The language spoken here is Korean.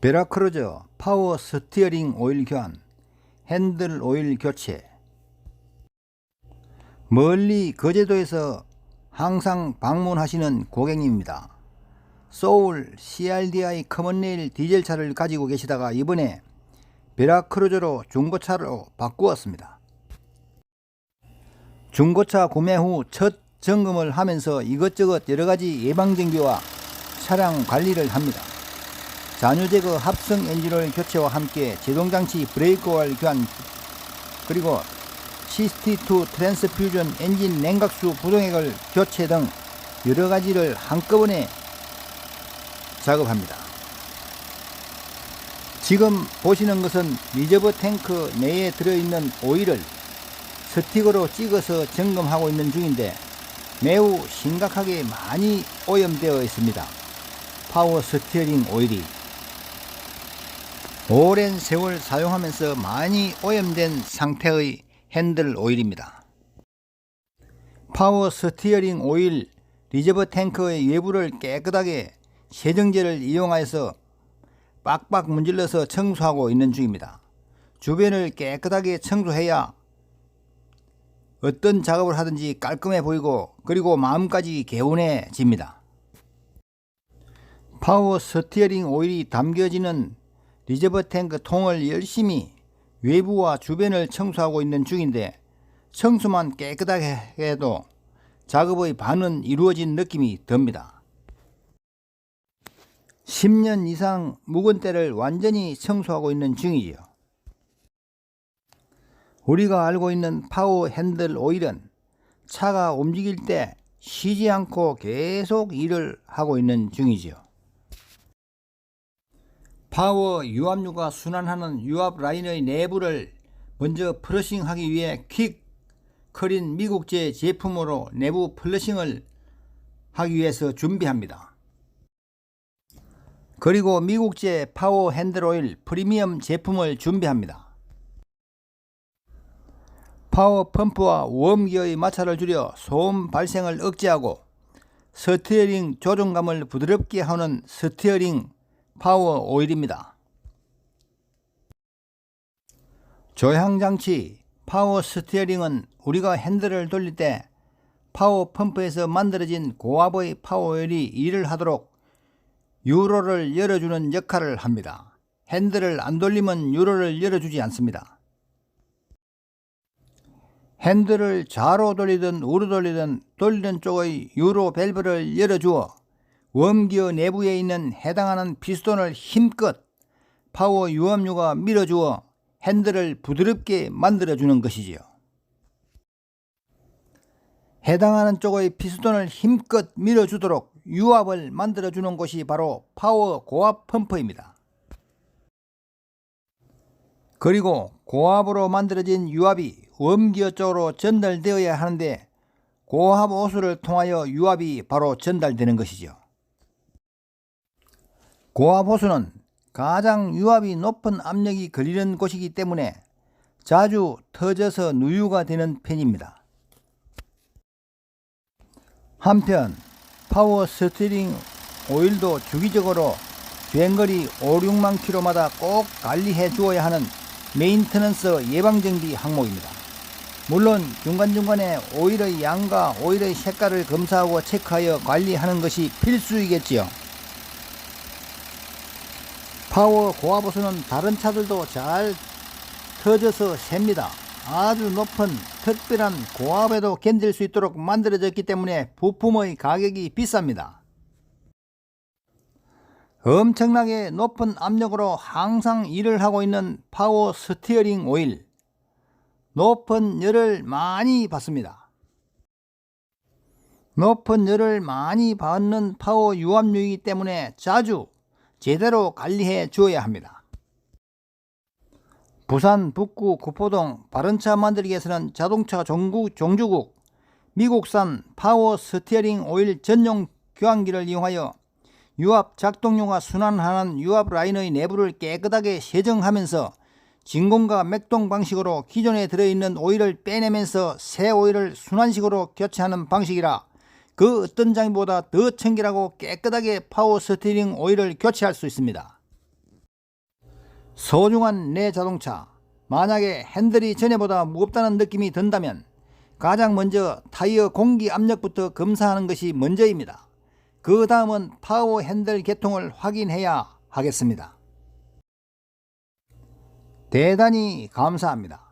베라크루저 파워 스티어링 오일 교환, 핸들 오일 교체. 멀리 거제도에서 항상 방문하시는 고객님입니다. 소울 CRDI 커먼레일 디젤차를 가지고 계시다가 이번에 베라크루저로 중고차로 바꾸었습니다. 중고차 구매 후 첫 점검을 하면서 이것저것 여러가지 예방정비와 차량 관리를 합니다. 잔유 제거 합성 엔진오일 교체와 함께 제동장치 브레이크 오일 교환 그리고 시스티2 트랜스퓨전 엔진 냉각수 부동액을 교체 등 여러 가지를 한꺼번에 작업합니다. 지금 보시는 것은 리저브 탱크 내에 들어있는 오일을 스틱으로 찍어서 점검하고 있는 중인데 매우 심각하게 많이 오염되어 있습니다. 파워 스티어링 오일이 오랜 세월 사용하면서 많이 오염된 상태의 핸들 오일입니다. 파워 스티어링 오일 리저브 탱크의 외부를 깨끗하게 세정제를 이용하여서 빡빡 문질러서 청소하고 있는 중입니다. 주변을 깨끗하게 청소해야 어떤 작업을 하든지 깔끔해 보이고 그리고 마음까지 개운해집니다. 파워 스티어링 오일이 담겨지는 리저버 탱크 통을 열심히 외부와 주변을 청소하고 있는 중인데 청소만 깨끗하게 해도 작업의 반은 이루어진 느낌이 듭니다. 10년 이상 묵은 때를 완전히 청소하고 있는 중이지요. 우리가 알고 있는 파워 핸들 오일은 차가 움직일 때 쉬지 않고 계속 일을 하고 있는 중이지요. 파워 유압유가 순환하는 유압 라인의 내부를 먼저 플러싱하기 위해 퀵 커린 미국제 제품으로 내부 플러싱을 하기 위해서 준비합니다. 그리고 미국제 파워 핸들 오일 프리미엄 제품을 준비합니다. 파워 펌프와 웜기어의 마찰을 줄여 소음 발생을 억제하고 스티어링 조종감을 부드럽게 하는 스티어링 파워 오일입니다. 조향장치 파워 스티어링은 우리가 핸들을 돌릴 때 파워 펌프에서 만들어진 고압의 파워 오일이 일을 하도록 유로를 열어주는 역할을 합니다. 핸들을 안 돌리면 유로를 열어주지 않습니다. 핸들을 좌로 돌리든 우로 돌리든 돌리는 쪽의 유로 밸브를 열어주어 웜기어 내부에 있는 해당하는 피스톤을 힘껏 파워 유압유가 밀어주어 핸들을 부드럽게 만들어주는 것이지요. 해당하는 쪽의 피스톤을 힘껏 밀어주도록 유압을 만들어주는 곳이 바로 파워 고압 펌프입니다. 그리고 고압으로 만들어진 유압이 웜기어 쪽으로 전달되어야 하는데 고압 호수를 통하여 유압이 바로 전달되는 것이죠. 고압 호수는 가장 유압이 높은 압력이 걸리는 곳이기 때문에 자주 터져서 누유가 되는 편입니다. 한편 파워 스티링 오일도 주기적으로 주행거리 5, 6만 킬로마다 꼭 관리해 주어야 하는 메인터넌스 예방정비 항목입니다. 물론 중간중간에 오일의 양과 오일의 색깔을 검사하고 체크하여 관리하는 것이 필수이겠지요. 파워 고압호수는 다른 차들도 잘 터져서 셉니다. 아주 높은 특별한 고압에도 견딜 수 있도록 만들어졌기 때문에 부품의 가격이 비쌉니다. 엄청나게 높은 압력으로 항상 일을 하고 있는 파워 스티어링 오일. 높은 열을 많이 받습니다. 높은 열을 많이 받는 파워 유압유이기 때문에 자주 제대로 관리해 주어야 합니다. 부산 북구 구포동 바른차 만들기 에서는 자동차 종국, 종주국 미국산 파워 스티어링 오일 전용 교환기를 이용하여 유압 작동료가 순환하는 유압 라인의 내부를 깨끗하게 세정하면서 진공과 맥동 방식으로 기존에 들어있는 오일을 빼내면서 새 오일을 순환식으로 교체하는 방식이라 그 어떤 장비보다 더 청결하고 깨끗하게 파워 스티링 오일을 교체할 수 있습니다. 소중한 내 자동차 만약에 핸들이 전에보다 무겁다는 느낌이 든다면 가장 먼저 타이어 공기 압력부터 검사하는 것이 먼저입니다. 그 다음은 파워 핸들 개통을 확인해야 하겠습니다. 대단히 감사합니다.